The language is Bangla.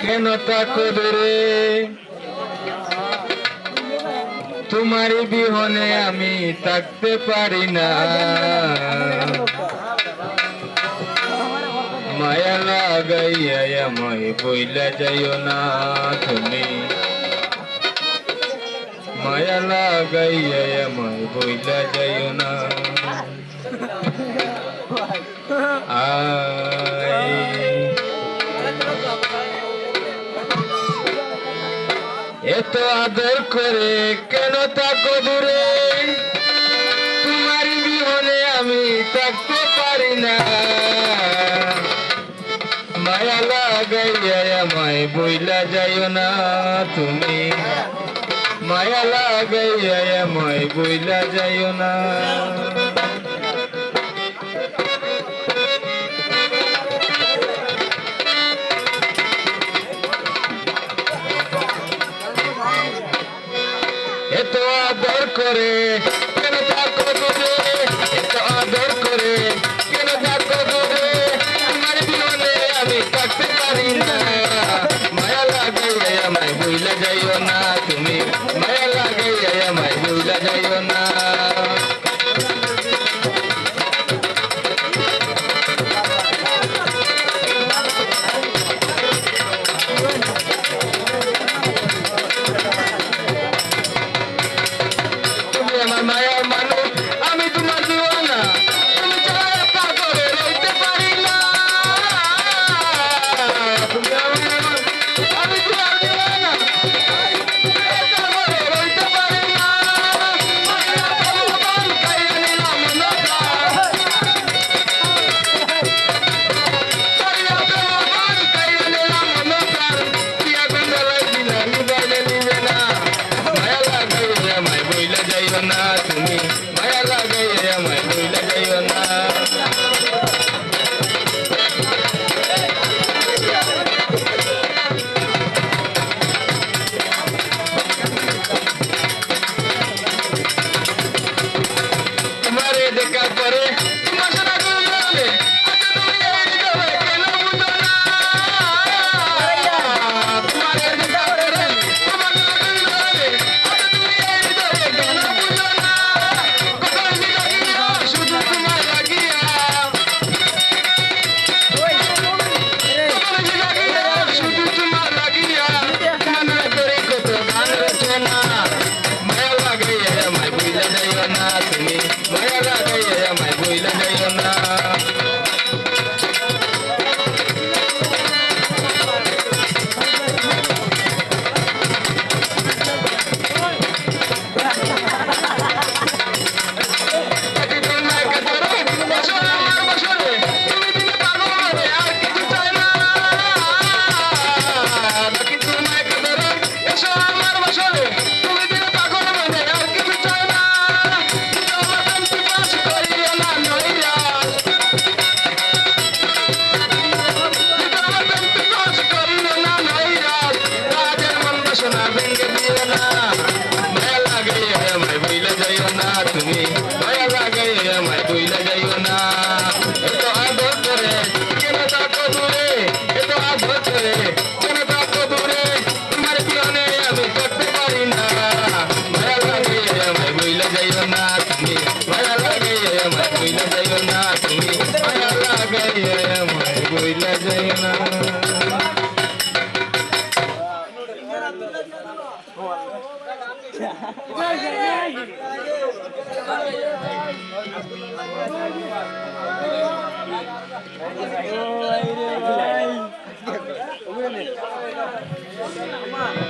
কেন তাকো দূরে বিহনে আমি থাকতে পারি না। মায়া লাগাইয়া আমায় বইলা যাইও না তুমি। মায়া লাগাইয়া আমায় বইলা যাইও না। এত আদর করে কেন তাকো দূরে? তোমার বিহনে আমি থাকতে পারি না। মায়া লাগাইয়া আমায় বইলা যাইও না তুমি। মায়া লাগাইয়া আমায় বইলা যাইও না। এত আদর করে, কেন থাকো দূরে এত আদর করে, কেন থাকো দূরে আমার জীবনে আমি থাকতে পারি না। মায়া লাগাইয়া আমায় ভুইলা যাইও না তুমি। মায়া লাগাইয়া আমায় ভুইলা যাইও না। আমায় বুঝলা যাইও না ಜೈನ Oh,